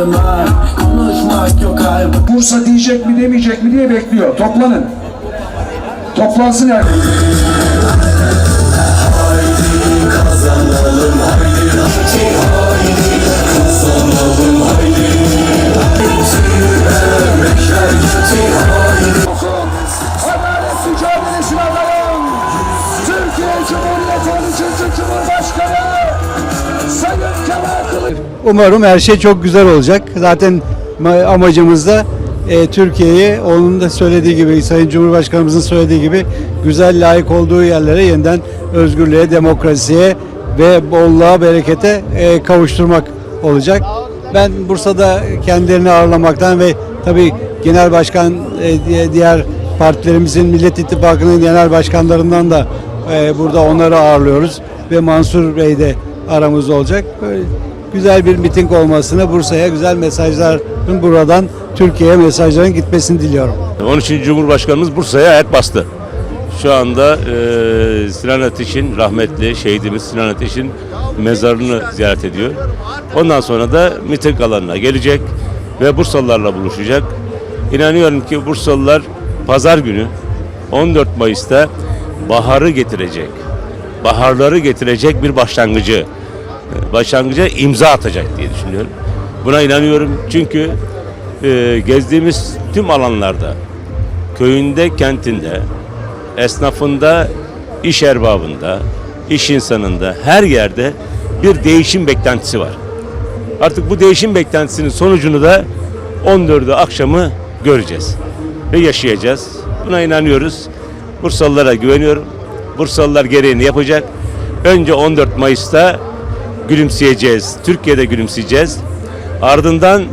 ha Konuşmak yok kalbim Bursa diyecek mi demeyecek mi diye bekliyor. Toplanın. Toplansın herkes. Adalet Umarım her şey çok güzel olacak. Zaten ma- amacımız da e, Türkiye'yi onun da söylediği gibi, Sayın Cumhurbaşkanımızın söylediği gibi güzel layık olduğu yerlere yeniden özgürlüğe, demokrasiye ve bolluğa, berekete e, kavuşturmak olacak. Ben Bursa'da kendilerini ağırlamaktan ve tabii genel başkan e, diğer partilerimizin Millet İttifakı'nın genel başkanlarından da e, burada onları ağırlıyoruz ve Mansur Bey de aramızda olacak. Böyle güzel bir miting olmasını Bursa'ya güzel mesajların buradan Türkiye'ye mesajların gitmesini diliyorum. 13. Cumhurbaşkanımız Bursa'ya ayak bastı. Şu anda e, Sinan Ateş'in rahmetli şehidimiz Sinan Ateş'in mezarını ziyaret ediyor. Ondan sonra da miting alanına gelecek ve Bursalılarla buluşacak. İnanıyorum ki Bursalılar pazar günü 14 Mayıs'ta baharı getirecek. Baharları getirecek bir başlangıcı başlangıca imza atacak diye düşünüyorum. Buna inanıyorum çünkü e, gezdiğimiz tüm alanlarda köyünde, kentinde, esnafında, iş erbabında, iş insanında her yerde bir değişim beklentisi var. Artık bu değişim beklentisinin sonucunu da 14'ü akşamı göreceğiz ve yaşayacağız. Buna inanıyoruz. Bursalılara güveniyorum. Bursalılar gereğini yapacak. Önce 14 Mayıs'ta gülümseyeceğiz. Türkiye'de gülümseyeceğiz. Ardından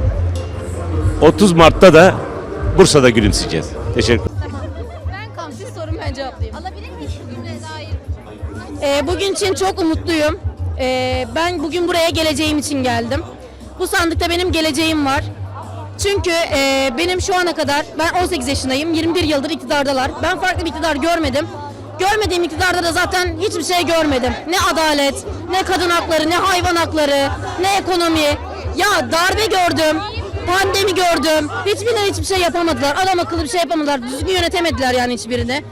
30 Mart'ta da Bursa'da gülümseyeceğiz. Teşekkür Ben kamsiz sorum ben cevaplayayım. Alabilir miyiz bugüne dair? Ee, bugün için çok umutluyum. Ee, ben bugün buraya geleceğim için geldim. Bu sandıkta benim geleceğim var. Çünkü e, benim şu ana kadar, ben 18 yaşındayım, 21 yıldır iktidardalar. Ben farklı bir iktidar görmedim. Görmediğim iktidarda da zaten hiçbir şey görmedim. Ne adalet, ne kadın hakları, ne hayvan hakları, ne ekonomi. Ya darbe gördüm, pandemi gördüm. Hiçbirine hiçbir şey yapamadılar. Adam akıllı bir şey yapamadılar. Düzgün yönetemediler yani hiçbirini.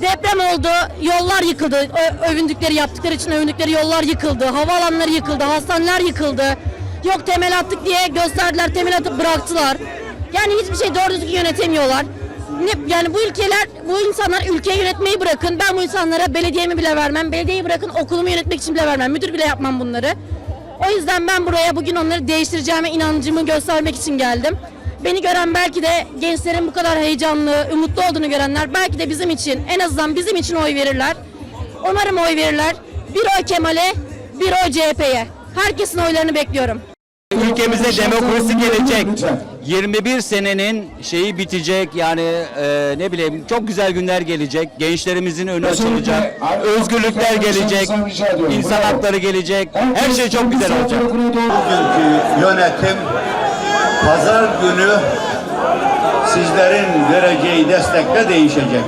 Deprem oldu, yollar yıkıldı. Ö- övündükleri, yaptıkları için övündükleri yollar yıkıldı. Havaalanları yıkıldı, hastaneler yıkıldı. Yok temel attık diye gösterdiler, temel atıp bıraktılar. Yani hiçbir şey doğru düzgün yönetemiyorlar. Ne, yani bu ülkeler, bu insanlar ülkeyi yönetmeyi bırakın. Ben bu insanlara belediyemi bile vermem. Belediyeyi bırakın okulumu yönetmek için bile vermem. Müdür bile yapmam bunları. O yüzden ben buraya bugün onları değiştireceğime inancımı göstermek için geldim. Beni gören belki de gençlerin bu kadar heyecanlı, umutlu olduğunu görenler belki de bizim için, en azından bizim için oy verirler. Umarım oy verirler. Bir oy Kemal'e, bir oy CHP'ye. Herkesin oylarını bekliyorum. Ülkemize demokrasi gelecek. 21 senenin şeyi bitecek yani e, ne bileyim çok güzel günler gelecek. Gençlerimizin önü açılacak. Özgürlükler gelecek. insan hakları gelecek. Her şey çok güzel olacak. Bugünkü yönetim pazar günü sizlerin vereceği destekle değişecek.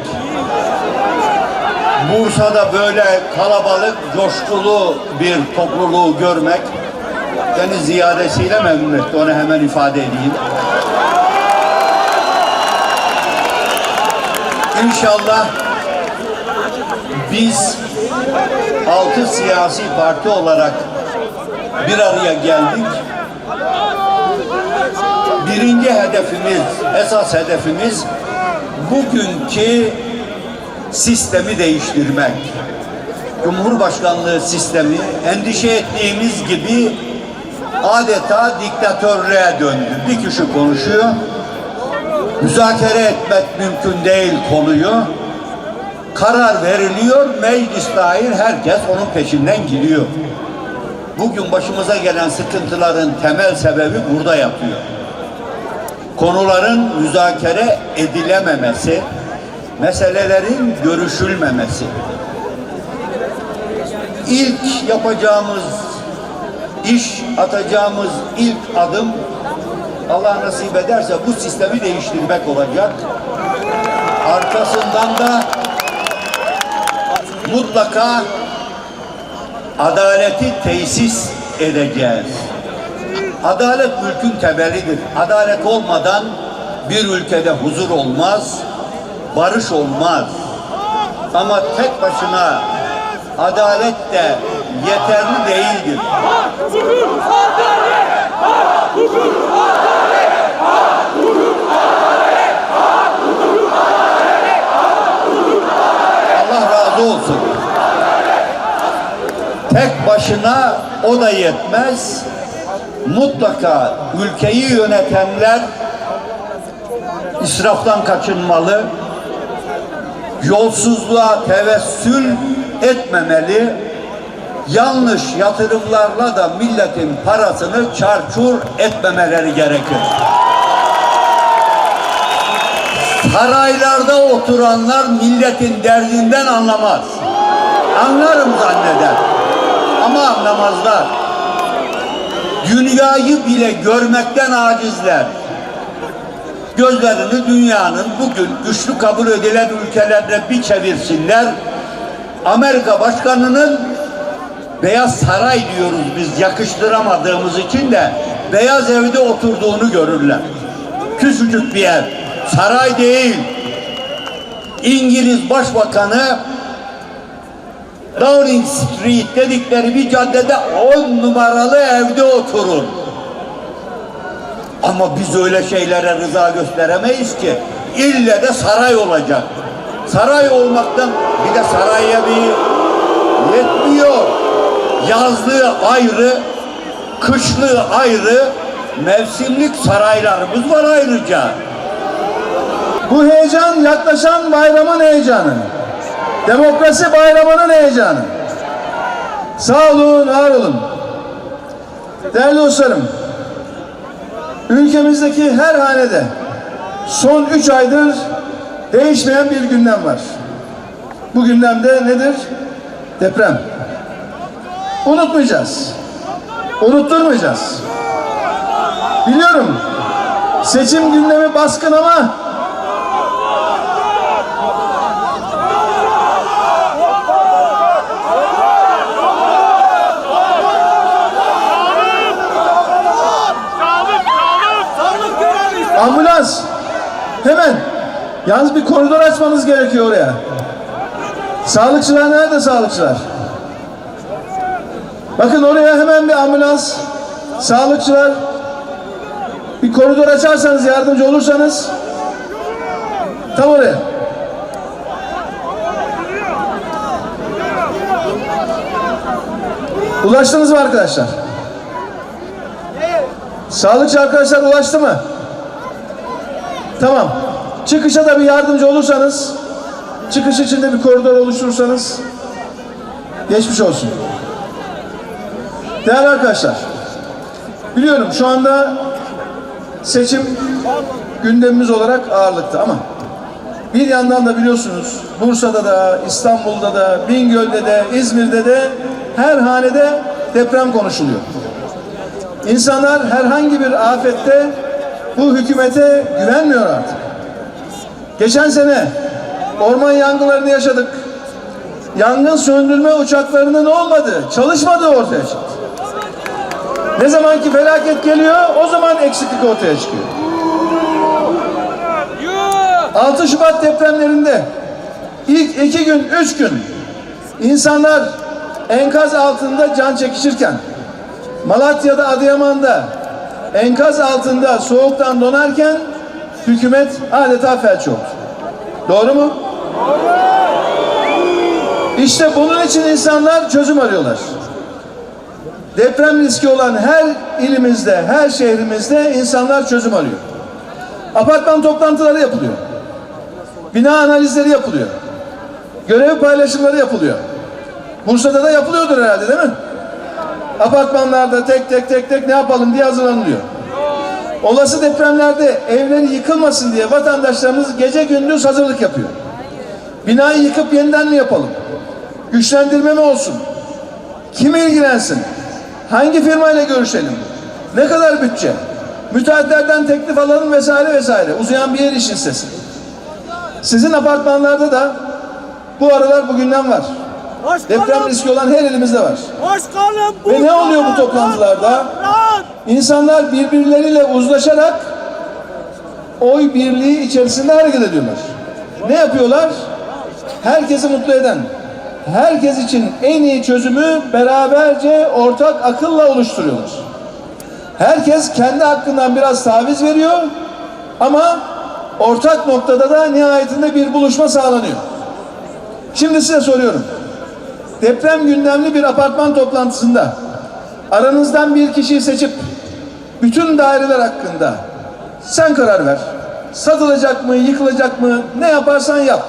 Bursa'da böyle kalabalık, coşkulu bir topluluğu görmek beni ziyadesiyle memnun etti. Onu hemen ifade edeyim. İnşallah biz altı siyasi parti olarak bir araya geldik. Birinci hedefimiz, esas hedefimiz bugünkü sistemi değiştirmek. Cumhurbaşkanlığı sistemi endişe ettiğimiz gibi adeta diktatörlüğe döndü. Bir kişi konuşuyor. Müzakere etmek mümkün değil konuyu. Karar veriliyor, meclis dahil herkes onun peşinden gidiyor. Bugün başımıza gelen sıkıntıların temel sebebi burada yatıyor. Konuların müzakere edilememesi, meselelerin görüşülmemesi. İlk yapacağımız iş, atacağımız ilk adım Allah nasip ederse bu sistemi değiştirmek olacak. Arkasından da mutlaka adaleti tesis edeceğiz. Adalet mülkün temelidir. Adalet olmadan bir ülkede huzur olmaz, barış olmaz. Ama tek başına adalet de yeterli değildir. Allah razı olsun. Tek başına o da yetmez. Mutlaka ülkeyi yönetenler israftan kaçınmalı. Yolsuzluğa tevessül etmemeli. Yanlış yatırımlarla da milletin parasını çarçur etmemeleri gerekir. Saraylarda oturanlar milletin derdinden anlamaz. Anlarım zanneder. Ama anlamazlar. Dünyayı bile görmekten acizler. Gözlerini dünyanın bugün güçlü kabul edilen ülkelerine bir çevirsinler. Amerika Başkanı'nın Beyaz Saray diyoruz biz yakıştıramadığımız için de Beyaz Ev'de oturduğunu görürler. Küçücük bir ev. Saray değil. İngiliz Başbakanı Downing Street dedikleri bir caddede on numaralı evde oturur. Ama biz öyle şeylere rıza gösteremeyiz ki. İlle de saray olacak. Saray olmaktan bir de saraya bir yetmiyor. Yazlığı ayrı, kışlığı ayrı, mevsimlik saraylarımız var ayrıca. Bu heyecan yaklaşan bayramın heyecanı. Demokrasi bayramının heyecanı. Sağ olun, var olun. Değerli dostlarım, ülkemizdeki her hanede son üç aydır değişmeyen bir gündem var. Bu gündemde nedir? Deprem. Unutmayacağız. Unutturmayacağız. Biliyorum seçim gündemi baskın ama Ambulans. Hemen. Yalnız bir koridor açmanız gerekiyor oraya. Sağlıkçılar nerede sağlıkçılar? Bakın oraya hemen bir ambulans. Sağlıkçılar. Bir koridor açarsanız yardımcı olursanız. Tam oraya. Ulaştınız mı arkadaşlar? Sağlıkçı arkadaşlar ulaştı mı? Tamam. Çıkışa da bir yardımcı olursanız, çıkış içinde bir koridor oluşturursanız geçmiş olsun. Değerli arkadaşlar, biliyorum şu anda seçim gündemimiz olarak ağırlıkta ama bir yandan da biliyorsunuz Bursa'da da, İstanbul'da da, Bingöl'de de, İzmir'de de her hanede deprem konuşuluyor. İnsanlar herhangi bir afette bu hükümete güvenmiyor artık. Geçen sene orman yangınlarını yaşadık. Yangın söndürme uçaklarının olmadığı, çalışmadığı ortaya çıktı. Ne zaman ki felaket geliyor, o zaman eksiklik ortaya çıkıyor. 6 Şubat depremlerinde ilk iki gün, üç gün insanlar enkaz altında can çekişirken Malatya'da, Adıyaman'da enkaz altında soğuktan donarken hükümet adeta felç oldu. Doğru mu? İşte bunun için insanlar çözüm arıyorlar. Deprem riski olan her ilimizde, her şehrimizde insanlar çözüm arıyor. Apartman toplantıları yapılıyor. Bina analizleri yapılıyor. Görev paylaşımları yapılıyor. Bursa'da da yapılıyordur herhalde değil mi? Apartmanlarda tek tek tek tek ne yapalım diye hazırlanılıyor. Olası depremlerde evleri yıkılmasın diye vatandaşlarımız gece gündüz hazırlık yapıyor. Binayı yıkıp yeniden mi yapalım? Güçlendirme mi olsun? Kim ilgilensin? Hangi firmayla görüşelim? Ne kadar bütçe? Müteahhitlerden teklif alalım vesaire vesaire. Uzayan bir yer işin sesi. Sizin apartmanlarda da bu aralar bugünden var. Deprem riski olan her elimizde var. Başkanım Ve ne oluyor bu toplantılarda? Lan! İnsanlar birbirleriyle uzlaşarak oy birliği içerisinde hareket ediyorlar. Ne yapıyorlar? Herkesi mutlu eden, herkes için en iyi çözümü beraberce ortak akılla oluşturuyorlar. Herkes kendi hakkından biraz taviz veriyor ama ortak noktada da nihayetinde bir buluşma sağlanıyor. Şimdi size soruyorum. Deprem gündemli bir apartman toplantısında aranızdan bir kişiyi seçip bütün daireler hakkında sen karar ver. Satılacak mı, yıkılacak mı, ne yaparsan yap.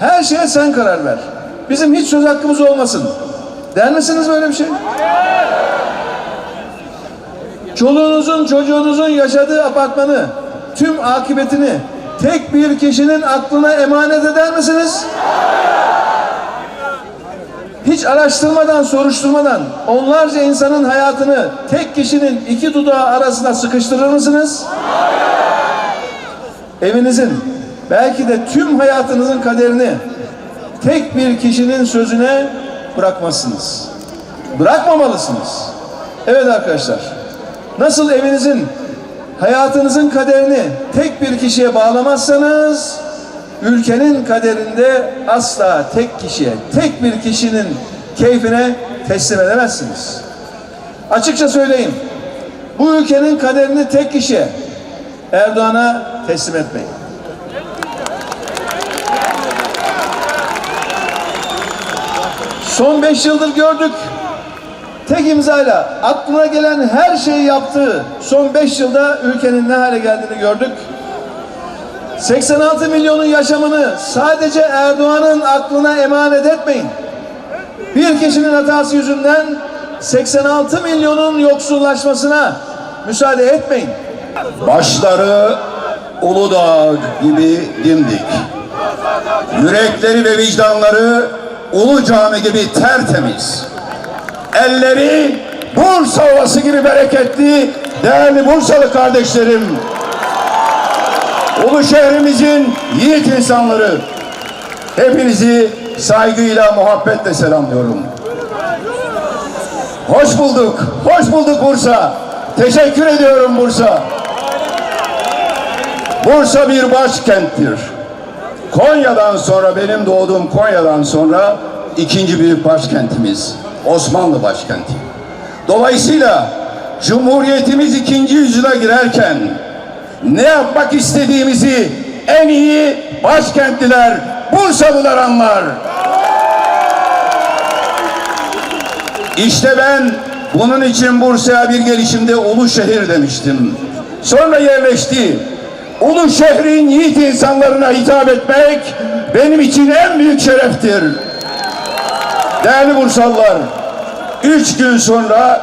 Her şeye sen karar ver. Bizim hiç söz hakkımız olmasın. Der misiniz böyle bir şey? Çoluğunuzun, çocuğunuzun yaşadığı apartmanı, tüm akıbetini tek bir kişinin aklına emanet eder misiniz? Hiç araştırmadan, soruşturmadan onlarca insanın hayatını tek kişinin iki dudağı arasında sıkıştırır mısınız? Evinizin, belki de tüm hayatınızın kaderini tek bir kişinin sözüne bırakmazsınız. Bırakmamalısınız. Evet arkadaşlar, nasıl evinizin, hayatınızın kaderini tek bir kişiye bağlamazsanız, ülkenin kaderinde asla tek kişiye, tek bir kişinin keyfine teslim edemezsiniz. Açıkça söyleyeyim, bu ülkenin kaderini tek kişiye, Erdoğan'a teslim etmeyin. Son beş yıldır gördük. Tek imzayla aklına gelen her şeyi yaptığı son beş yılda ülkenin ne hale geldiğini gördük. 86 milyonun yaşamını sadece Erdoğan'ın aklına emanet etmeyin. Bir kişinin hatası yüzünden 86 milyonun yoksullaşmasına müsaade etmeyin. Başları Uludağ gibi dimdik. Yürekleri ve vicdanları Ulu Cami gibi tertemiz. Elleri Bursa Ovası gibi bereketli değerli Bursalı kardeşlerim. Ulu şehrimizin yiğit insanları. Hepinizi saygıyla, muhabbetle selamlıyorum. Hoş bulduk, hoş bulduk Bursa. Teşekkür ediyorum Bursa. Bursa bir başkenttir. Konya'dan sonra benim doğduğum Konya'dan sonra ikinci büyük başkentimiz Osmanlı başkenti. Dolayısıyla Cumhuriyetimiz ikinci yüzyıla girerken ne yapmak istediğimizi en iyi başkentliler, Bursalılar anlar. İşte ben bunun için Bursa'ya bir gelişimde Ulu şehir demiştim. Sonra yerleşti. Ulu şehrin yiğit insanlarına hitap etmek benim için en büyük şereftir. Değerli Bursalılar, üç gün sonra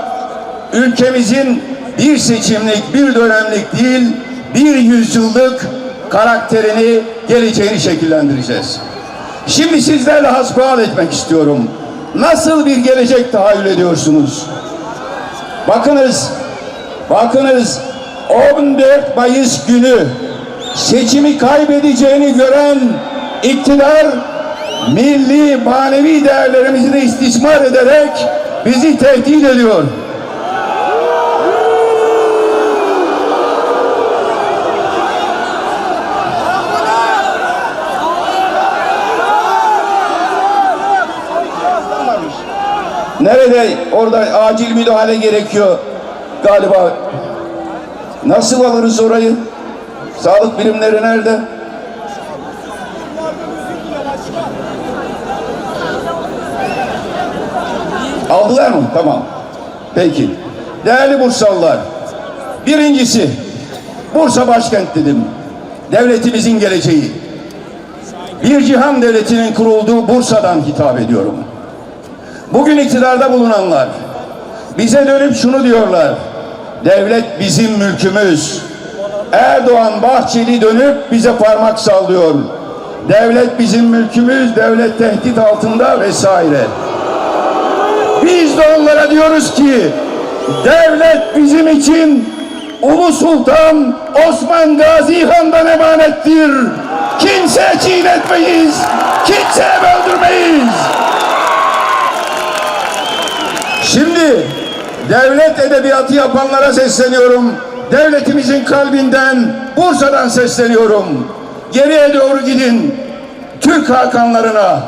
ülkemizin bir seçimlik, bir dönemlik değil, bir yüzyıllık karakterini, geleceğini şekillendireceğiz. Şimdi sizlerle hasbihal etmek istiyorum. Nasıl bir gelecek tahayyül ediyorsunuz? Bakınız, bakınız 14 Mayıs günü seçimi kaybedeceğini gören iktidar milli manevi değerlerimizi de istismar ederek bizi tehdit ediyor. Nerede? Orada acil müdahale gerekiyor galiba. Nasıl alırız orayı? Sağlık birimleri nerede? Aldılar mı? Tamam. Peki. Değerli Bursalılar, birincisi Bursa başkent dedim. Devletimizin geleceği. Bir cihan devletinin kurulduğu Bursa'dan hitap ediyorum. Bugün iktidarda bulunanlar bize dönüp şunu diyorlar. Devlet bizim mülkümüz. Erdoğan Bahçeli dönüp bize parmak sallıyor. Devlet bizim mülkümüz, devlet tehdit altında vesaire. Biz de onlara diyoruz ki devlet bizim için Ulu Sultan Osman Gazi Han'dan emanettir. Kimse çiğnetmeyiz, kimseye böldürmeyiz. Şimdi devlet edebiyatı yapanlara sesleniyorum. Devletimizin kalbinden, Bursa'dan sesleniyorum. Geriye doğru gidin. Türk Hakanlarına,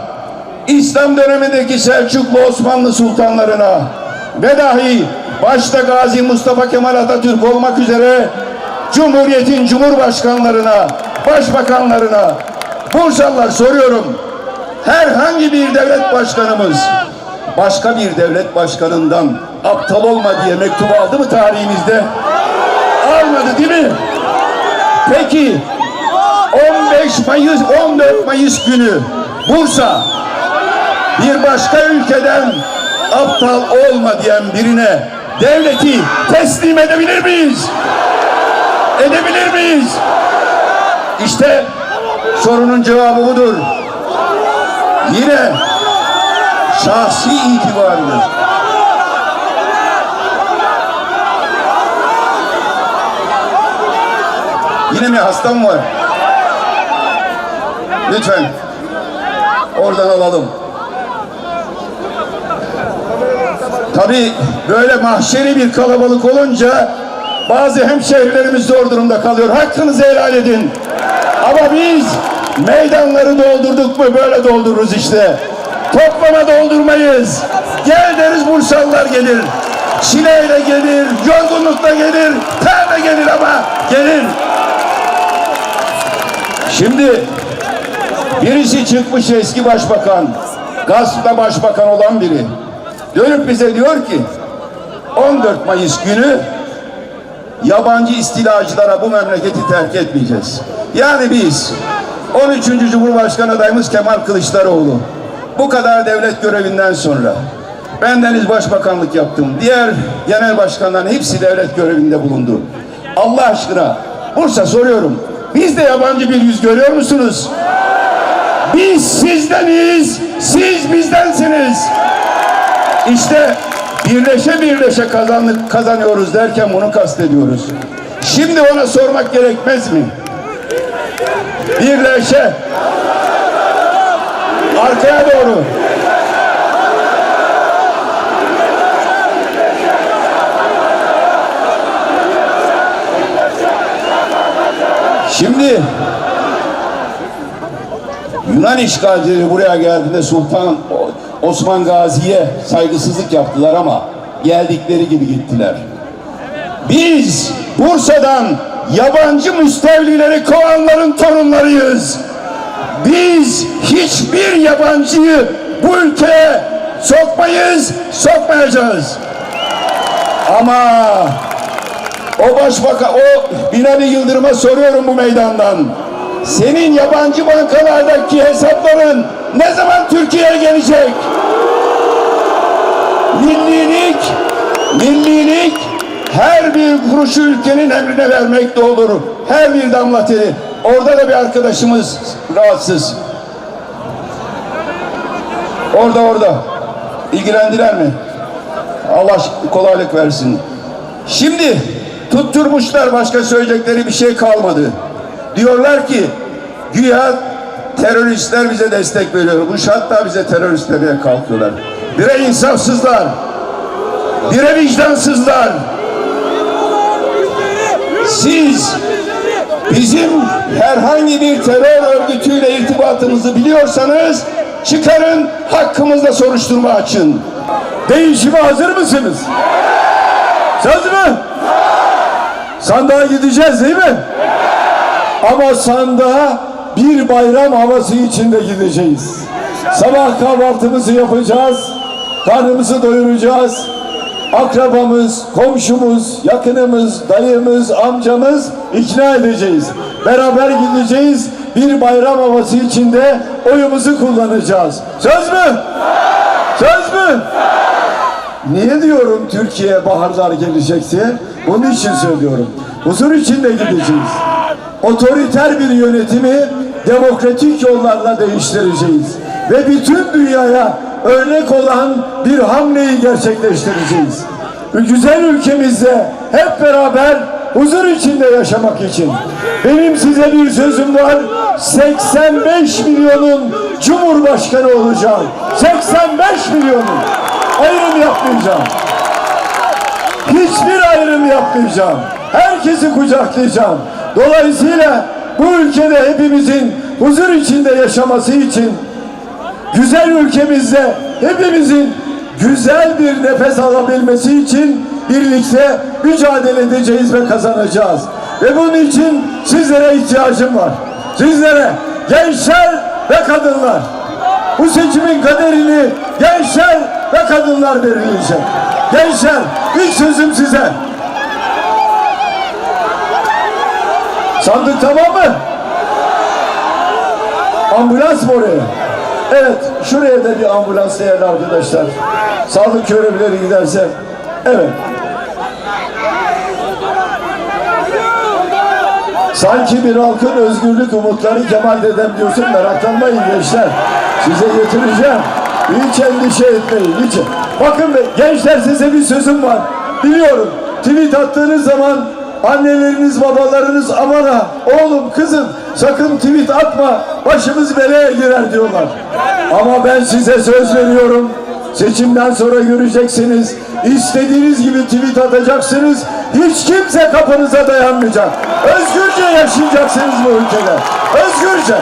İslam dönemindeki Selçuklu Osmanlı sultanlarına ve dahi başta Gazi Mustafa Kemal Atatürk olmak üzere Cumhuriyet'in cumhurbaşkanlarına, başbakanlarına, Bursalılar soruyorum. Herhangi bir devlet başkanımız başka bir devlet başkanından aptal olma diye mektup aldı mı tarihimizde? Almadı değil mi? Peki 15 Mayıs 14 Mayıs günü Bursa bir başka ülkeden aptal olma diyen birine devleti teslim edebilir miyiz? Edebilir miyiz? İşte sorunun cevabı budur. Yine şahsi itibarlı. Yine mi hastam var? Lütfen. Oradan alalım. Tabii böyle mahşeri bir kalabalık olunca bazı hemşehrilerimiz zor durumda kalıyor. Hakkınızı helal edin. Ama biz meydanları doldurduk mu böyle doldururuz işte. Toplama doldurmayız. Gel deriz Bursalılar gelir. Çileyle gelir, yorgunlukla gelir, terle gelir ama gelir. Şimdi birisi çıkmış eski başbakan, gaspla başbakan olan biri. Dönüp bize diyor ki 14 Mayıs günü yabancı istilacılara bu memleketi terk etmeyeceğiz. Yani biz 13. Cumhurbaşkanı adayımız Kemal Kılıçdaroğlu bu kadar devlet görevinden sonra bendeniz başbakanlık yaptım. Diğer genel başkanların hepsi devlet görevinde bulundu. Allah aşkına Bursa soruyorum. Biz de yabancı bir yüz görüyor musunuz? Biz sizdeniz, siz bizdensiniz. İşte birleşe birleşe kazandık, kazanıyoruz derken bunu kastediyoruz. Şimdi ona sormak gerekmez mi? Birleşe. Arkaya doğru. Şimdi Yunan işgalcileri buraya geldiğinde Sultan Osman Gazi'ye saygısızlık yaptılar ama geldikleri gibi gittiler. Biz Bursa'dan yabancı müstevlileri kovanların torunlarıyız. Biz hiçbir yabancıyı bu ülkeye sokmayız, sokmayacağız. Ama o başbakan, o Binali Yıldırım'a soruyorum bu meydandan. Senin yabancı bankalardaki hesapların ne zaman Türkiye'ye gelecek? Millilik, millilik her bir kuruşu ülkenin emrine vermekte olur. Her bir damla teri. Orada da bir arkadaşımız rahatsız. Orada orada. İlgilendiler mi? Allah kolaylık versin. Şimdi tutturmuşlar başka söyleyecekleri bir şey kalmadı. Diyorlar ki güya teröristler bize destek veriyormuş. Hatta bize terörist demeye kalkıyorlar. Bire insafsızlar. Bire vicdansızlar. Siz bizim herhangi bir terör örgütüyle irtibatımızı biliyorsanız çıkarın hakkımızda soruşturma açın. Değişime hazır mısınız? Söz mü? Sandığa gideceğiz değil mi? Ama sandığa bir bayram havası içinde gideceğiz. Sabah kahvaltımızı yapacağız. Karnımızı doyuracağız. Akrabamız, komşumuz, yakınımız, dayımız, amcamız ikna edeceğiz. Beraber gideceğiz. Bir bayram havası içinde oyumuzu kullanacağız. Söz mü? Söz mü? Niye diyorum Türkiye'ye baharlar gelecekse? Bunun için söylüyorum. Huzur içinde gideceğiz. Otoriter bir yönetimi demokratik yollarla değiştireceğiz. Ve bütün dünyaya örnek olan bir hamleyi gerçekleştireceğiz. Güzel ülkemizde hep beraber huzur içinde yaşamak için. Benim size bir sözüm var. 85 milyonun cumhurbaşkanı olacağım. 85 milyonun. Ayrım yapmayacağım. Hiçbir ayrım yapmayacağım. Herkesi kucaklayacağım. Dolayısıyla bu ülkede hepimizin huzur içinde yaşaması için güzel ülkemizde hepimizin güzel bir nefes alabilmesi için birlikte mücadele edeceğiz ve kazanacağız. Ve bunun için sizlere ihtiyacım var. Sizlere gençler ve kadınlar. Bu seçimin kaderini gençler ve kadınlar belirleyecek. Gençler ilk sözüm size. Sandık tamam mı? Ambulans mı oraya? Evet, şuraya da bir ambulans değerli arkadaşlar. Sağlık görevlileri giderse. Evet. Sanki bir halkın özgürlük umutları Kemal dedem diyorsun meraklanmayın gençler. Size getireceğim. Hiç endişe etmeyin hiç. Bakın be, gençler size bir sözüm var. Biliyorum tweet attığınız zaman anneleriniz babalarınız aman ha oğlum kızım sakın tweet atma başımız belaya girer diyorlar. Ama ben size söz veriyorum. Seçimden sonra göreceksiniz. İstediğiniz gibi tweet atacaksınız. Hiç kimse kapınıza dayanmayacak. Özgürce yaşayacaksınız bu ülkede. Özgürce.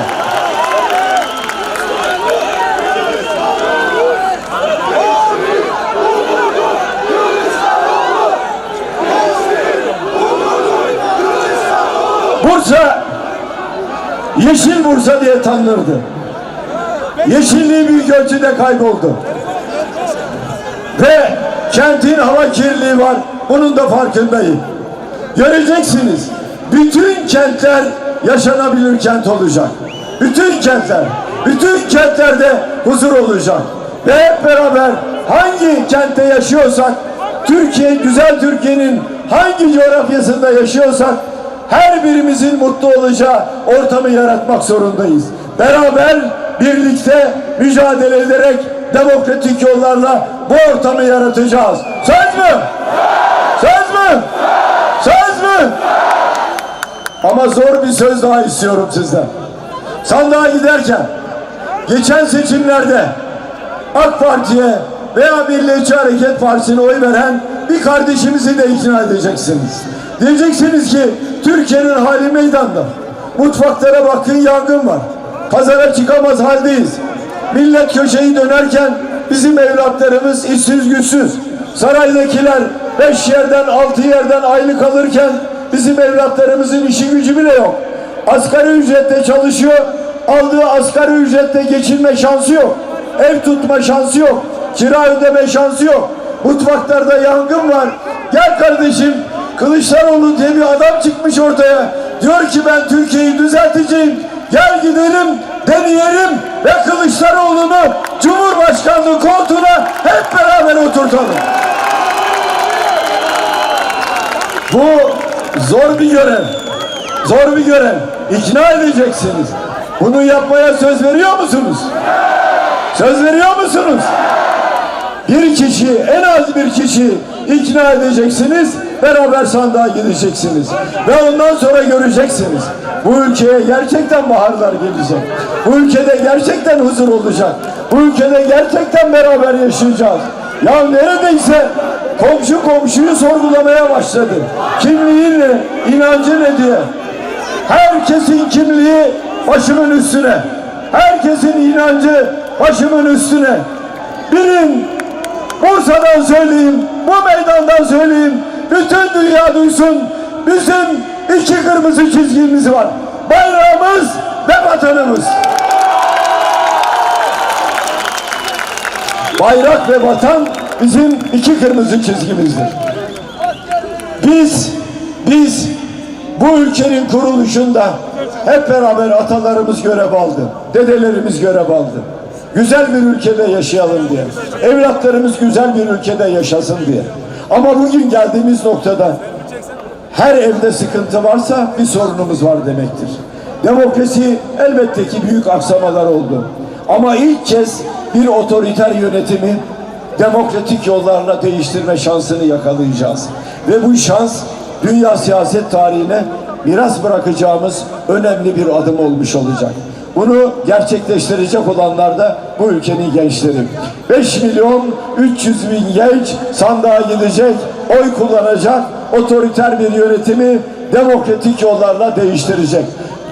Bursa Yeşil Bursa diye tanınırdı. Yeşilliği büyük ölçüde kayboldu. Ve kentin hava kirliliği var. Bunun da farkındayım. Göreceksiniz. Bütün kentler yaşanabilir kent olacak. Bütün kentler. Bütün kentlerde huzur olacak. Ve hep beraber hangi kentte yaşıyorsak, Türkiye, güzel Türkiye'nin hangi coğrafyasında yaşıyorsak, her birimizin mutlu olacağı ortamı yaratmak zorundayız. Beraber, birlikte mücadele ederek demokratik yollarla bu ortamı yaratacağız. Söz mü? Söz mü? Söz mü? Ama zor bir söz daha istiyorum sizden. Sandığa giderken geçen seçimlerde AK Parti'ye veya Milliyetçi Hareket Partisi'ne oy veren bir kardeşimizi de ikna edeceksiniz. Diyeceksiniz ki Türkiye'nin hali meydanda. Mutfaklara bakın yangın var. Pazara çıkamaz haldeyiz. Millet köşeyi dönerken bizim evlatlarımız işsiz güçsüz. Saraydakiler beş yerden altı yerden aylık alırken bizim evlatlarımızın işi gücü bile yok. Asgari ücretle çalışıyor. Aldığı asgari ücretle geçinme şansı yok. Ev tutma şansı yok. Kira ödeme şansı yok. Mutfaklarda yangın var. Gel kardeşim Kılıçdaroğlu diye bir adam çıkmış ortaya. Diyor ki ben Türkiye'yi düzelteceğim. Gel gidelim deneyelim ve Kılıçdaroğlu'nu Cumhurbaşkanlığı koltuğuna hep beraber oturtalım. Bu zor bir görev. Zor bir görev. İkna edeceksiniz. Bunu yapmaya söz veriyor musunuz? Söz veriyor musunuz? Bir kişi, en az bir kişi ikna edeceksiniz, beraber sandığa gideceksiniz. Ve ondan sonra göreceksiniz. Bu ülkeye gerçekten baharlar gelecek. Bu ülkede gerçekten huzur olacak. Bu ülkede gerçekten beraber yaşayacağız. Ya neredeyse komşu komşuyu sorgulamaya başladı. Kimliği ne, inancı ne diye. Herkesin kimliği başımın üstüne. Herkesin inancı başımın üstüne. Bilin Bursa'dan söyleyeyim, bu meydandan söyleyeyim, bütün dünya duysun. Bizim iki kırmızı çizgimiz var. Bayrağımız ve vatanımız. Bayrak ve vatan bizim iki kırmızı çizgimizdir. Biz, biz bu ülkenin kuruluşunda hep beraber atalarımız görev aldı. Dedelerimiz görev aldı. Güzel bir ülkede yaşayalım diye. Evlatlarımız güzel bir ülkede yaşasın diye. Ama bugün geldiğimiz noktada her evde sıkıntı varsa bir sorunumuz var demektir. Demokrasi elbette ki büyük aksamalar oldu. Ama ilk kez bir otoriter yönetimi demokratik yollarla değiştirme şansını yakalayacağız. Ve bu şans dünya siyaset tarihine miras bırakacağımız önemli bir adım olmuş olacak. Bunu gerçekleştirecek olanlar da bu ülkenin gençleri. 5 milyon 300 bin genç sandığa gidecek oy kullanacak, otoriter bir yönetimi demokratik yollarla değiştirecek.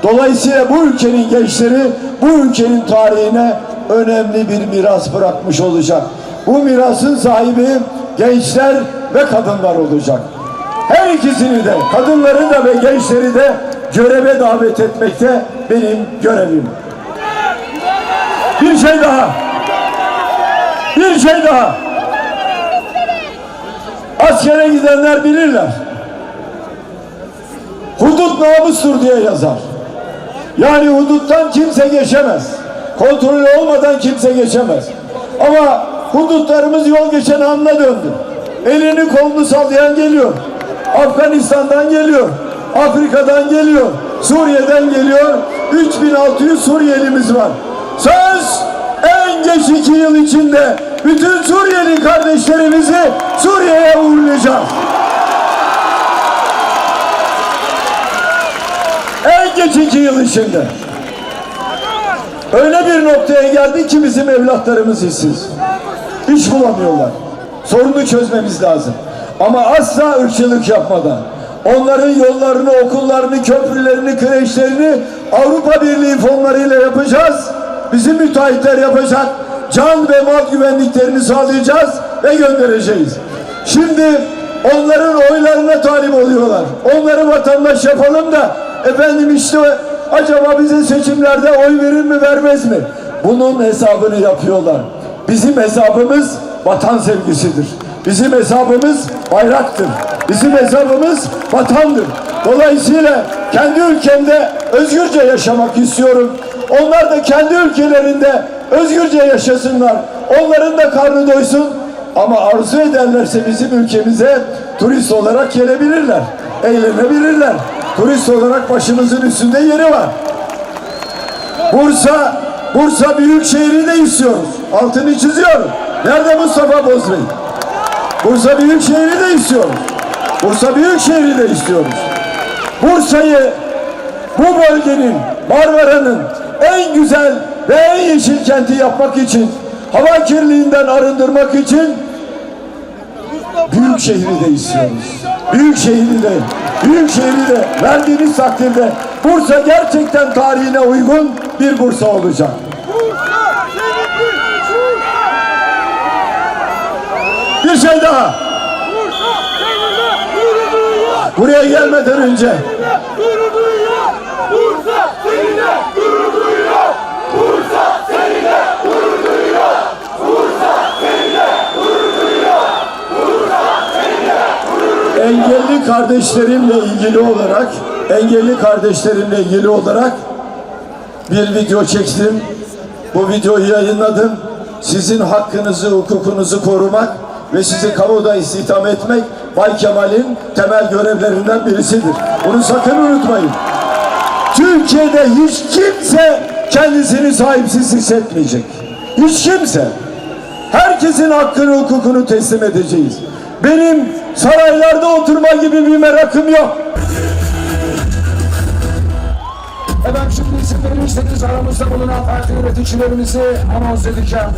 Dolayısıyla bu ülkenin gençleri bu ülkenin tarihine önemli bir miras bırakmış olacak. Bu mirasın sahibi gençler ve kadınlar olacak. Her ikisini de, kadınları da ve gençleri de göreve davet etmekte benim görevim. Bir şey daha. Bir şey daha. Askere gidenler bilirler. Hudut namustur diye yazar. Yani huduttan kimse geçemez. Kontrol olmadan kimse geçemez. Ama hudutlarımız yol geçen anına döndü. Elini kolunu sallayan geliyor. Afganistan'dan geliyor. Afrika'dan geliyor. Suriye'den geliyor. 3600 Suriyelimiz var. Söz en geç iki yıl içinde bütün Suriyeli kardeşlerimizi Suriye'ye uğurlayacağız. En geç iki yıl içinde. Öyle bir noktaya geldik ki bizim evlatlarımız işsiz. İş bulamıyorlar. Sorunu çözmemiz lazım. Ama asla ırkçılık yapmadan. Onların yollarını, okullarını, köprülerini, kreşlerini Avrupa Birliği fonlarıyla yapacağız. Bizim müteahhitler yapacak. Can ve mal güvenliklerini sağlayacağız ve göndereceğiz. Şimdi onların oylarına talip oluyorlar. Onları vatandaş yapalım da efendim işte acaba bize seçimlerde oy verir mi vermez mi? Bunun hesabını yapıyorlar. Bizim hesabımız vatan sevgisidir. Bizim hesabımız bayraktır. Bizim hesabımız vatandır. Dolayısıyla kendi ülkemde özgürce yaşamak istiyorum. Onlar da kendi ülkelerinde özgürce yaşasınlar. Onların da karnı doysun. Ama arzu ederlerse bizim ülkemize turist olarak gelebilirler. Eğlenebilirler. Turist olarak başımızın üstünde yeri var. Bursa, Bursa Büyükşehir'i de istiyoruz. Altını çiziyorum. Nerede Mustafa Bozbey? Bursa Büyükşehir'i de istiyoruz. Bursa Büyükşehir'i de istiyoruz. Bursa'yı bu bölgenin, Marmara'nın en güzel ve en yeşil kenti yapmak için, hava kirliliğinden arındırmak için büyük şehri de istiyoruz. Büyük şehri de, büyük şehri de verdiğiniz takdirde Bursa gerçekten tarihine uygun bir Bursa olacak. Bir şey daha. Buraya gelmeden önce engelli kardeşlerimle ilgili olarak engelli kardeşlerimle ilgili olarak bir video çektim. Bu videoyu yayınladım. Sizin hakkınızı, hukukunuzu korumak ve sizi kamuda istihdam etmek Bay Kemal'in temel görevlerinden birisidir. Bunu sakın unutmayın. Türkiye'de hiç kimse kendisini sahipsiz hissetmeyecek. Hiç kimse. Herkesin hakkını, hukukunu teslim edeceğiz. Benim saraylarda oturma gibi bir merakım yok. Efendim şimdi isim vermişseniz aramızda bulunan parti yöneticilerimizi anons edeceğim.